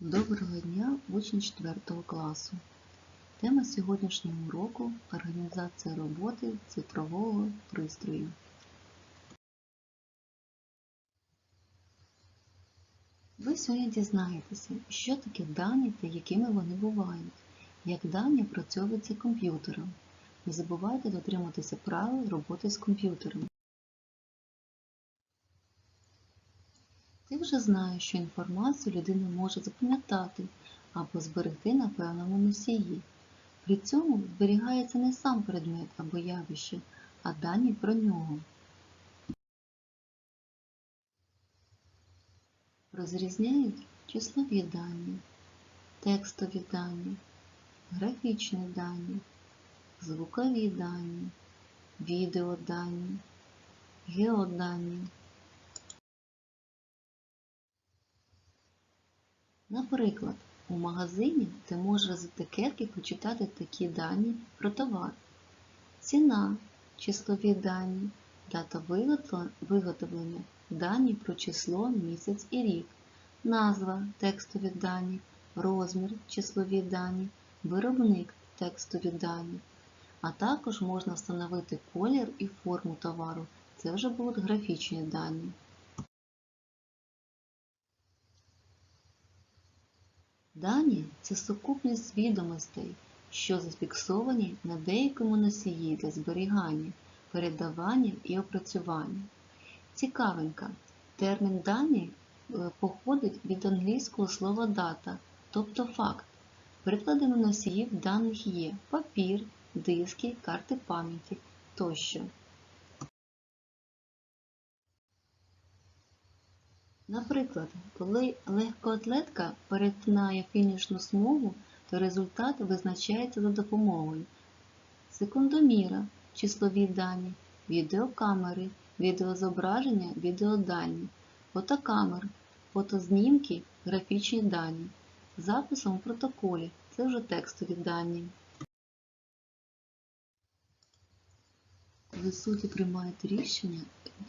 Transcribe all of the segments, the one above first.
Доброго дня, учні 4 класу. Тема сьогоднішнього уроку – організація роботи цифрового пристрою. Ви сьогодні дізнаєтеся, що таке дані та якими вони бувають, як дані опрацьовуються комп'ютером. Не забувайте дотримуватися правил роботи з комп'ютером. Ти вже знаєш, що інформацію людина може запам'ятати або зберегти на певному носії. При цьому зберігається не сам предмет або явище, а дані про нього. Розрізняють числові дані, текстові дані, графічні дані, звукові дані, відеодані, геодані. Наприклад, у магазині ти можеш з етикетки прочитати такі дані про товар. Ціна, числові дані, дата виготовлення, дані про число, місяць і рік, назва, текстові дані, розмір, числові дані, виробник, текстові дані. А також можна встановити колір і форму товару. Це вже будуть графічні дані. Дані це сукупність відомостей, що зафіксовані на деякому носії для зберігання, передавання і опрацювання. Цікавинка. Термін дані е, походить від англійського слова дата, тобто факт. Прикладами носіїв даних є папір, диски, карти пам'яті тощо. Наприклад, коли легкоатлетка перетинає фінішну смугу, то результат визначається за допомогою секундоміра, числові дані, відеокамери, відеозображення, відеодані, фотокамер, фотознімки, графічні дані, записом у протоколі це вже текстові дані. Коли судді приймають рішення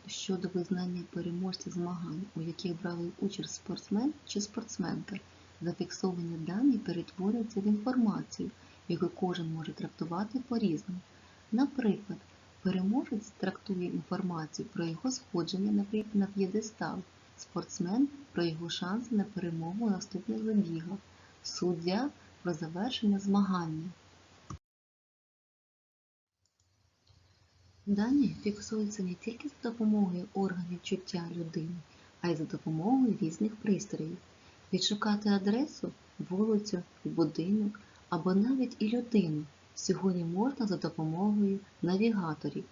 щодо визнання переможця змагань, у яких брали участь спортсмен чи спортсменка, зафіксовані дані перетворюються в інформацію, яку кожен може трактувати по-різному. Наприклад, переможець трактує інформацію про його сходження на п'єдестал, спортсмен про його шанси на перемогу наступних забігах, суддя про завершення змагання. Дані фіксуються не тільки за допомогою органів чуття людини, а й за допомогою різних пристроїв. Відшукати адресу, вулицю, будинок або навіть і людину сьогодні можна за допомогою навігаторів.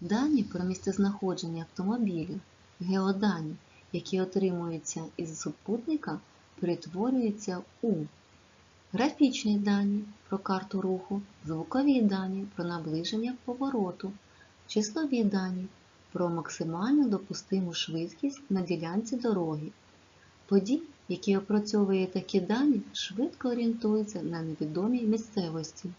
Дані про місцезнаходження автомобіля, геодані, які отримуються із супутника, перетворюються у Графічні дані про карту руху, звукові дані про наближення повороту, числові дані про максимально допустиму швидкість на ділянці дороги. Водій, який опрацьовує такі дані, швидко орієнтується на невідомій місцевості.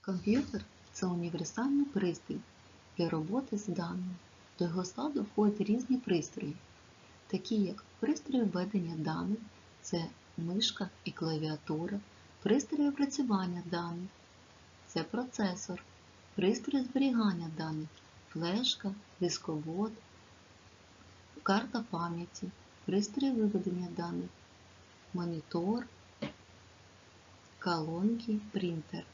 Комп'ютер це універсальний пристрій для роботи з даними. До його складу входять різні пристрої такі як пристрої введення даних, це мишка і клавіатура, пристрої опрацювання даних, це процесор, пристрої зберігання даних, флешка, дисковод, карта пам'яті, пристрої виведення даних, монітор, колонки, принтер.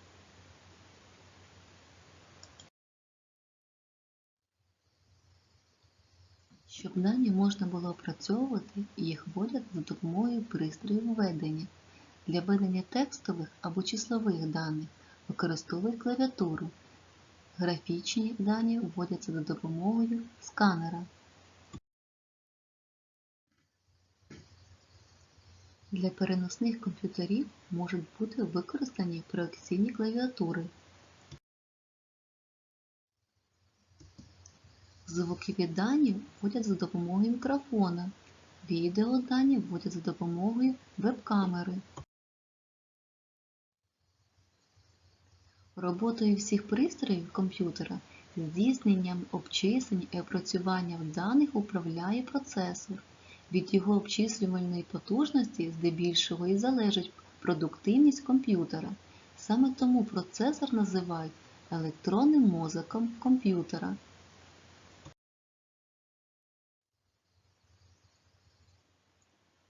Щоб дані можна було опрацьовувати, їх вводять за допомогою пристроїв введення. Для введення текстових або числових даних використовують клавіатуру. Графічні дані вводяться за допомогою сканера. Для переносних комп'ютерів можуть бути використані проекційні клавіатури. Звукові дані вводять за допомогою мікрофона, відеодані вводять за допомогою веб-камери. Роботою всіх пристроїв комп'ютера Здійсненням обчислень і опрацюванням даних управляє процесор. Від його обчислювальної потужності здебільшого і залежить продуктивність комп'ютера. Саме тому процесор називають електронним мозоком комп'ютера.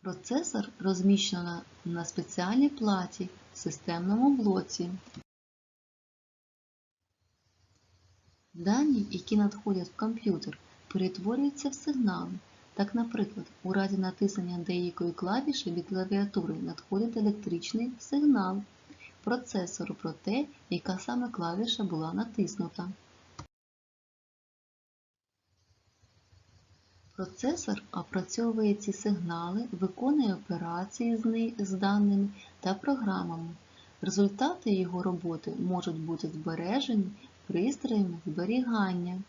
Процесор розміщено на спеціальній платі в системному блоці. Дані, які надходять в комп'ютер, перетворюються в сигнали. Так, наприклад, у разі натиснення деякої клавіші від клавіатури надходить електричний сигнал процесору про те, яка саме клавіша була натиснута. Процесор опрацьовує ці сигнали, виконує операції з ни- з даними та програмами. Результати його роботи можуть бути збережені пристроями зберігання.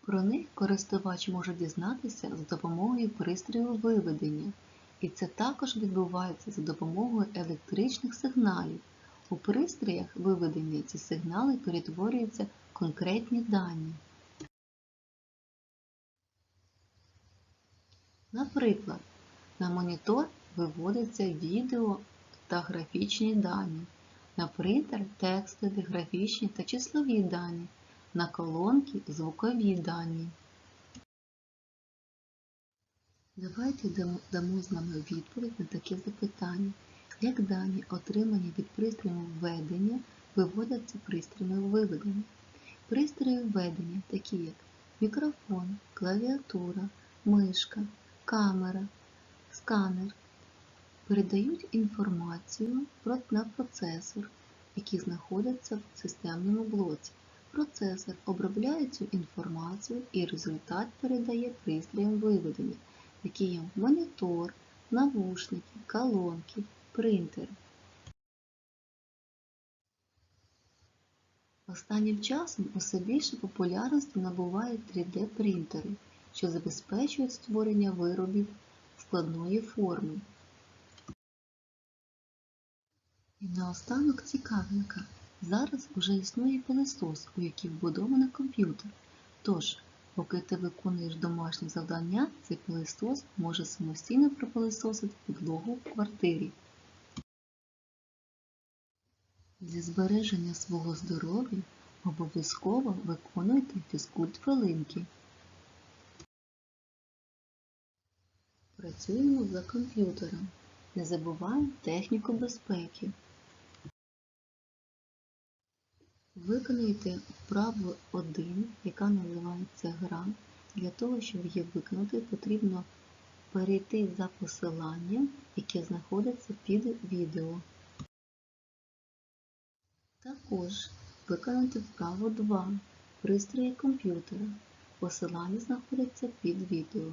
Про них користувач може дізнатися за допомогою пристрою виведення, і це також відбувається за допомогою електричних сигналів. У пристроях виведення ці сигнали перетворюються в конкретні дані. Наприклад, на монітор виводяться відео та графічні дані, на принтер текстові, графічні та числові дані, на колонки звукові дані. Давайте дамо з нами відповідь на таке запитання. Як дані, отримані від пристроїв введення, виводяться пристроями виведення? Пристрої введення, такі як мікрофон, клавіатура, мишка, камера, сканер, передають інформацію на процесор, який знаходиться в системному блоці. Процесор обробляє цю інформацію і результат передає пристроям виведення, які є монітор, навушники, колонки, принтер. Останнім часом усе більше популярності набувають 3D-принтери, що забезпечують створення виробів складної форми. І наостанок цікавинка. Зараз уже існує пилисос, у який вбудовано комп'ютер. Тож, поки ти виконуєш домашні завдання, цей пилисос може самостійно пропилисосити підлогу в квартирі. Для збереження свого здоров'я обов'язково виконуйте фізкульт хвилинки. Працюємо за комп'ютером. Не забуваємо техніку безпеки. Виконуйте вправу 1, яка називається гра. Для того, щоб її виконати, потрібно перейти за посиланням, яке знаходиться під відео. Також виконати вправу 2 пристрої комп'ютера. Посилання знаходиться під відео.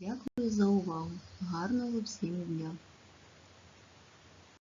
Дякую за увагу. Гарного всім дня!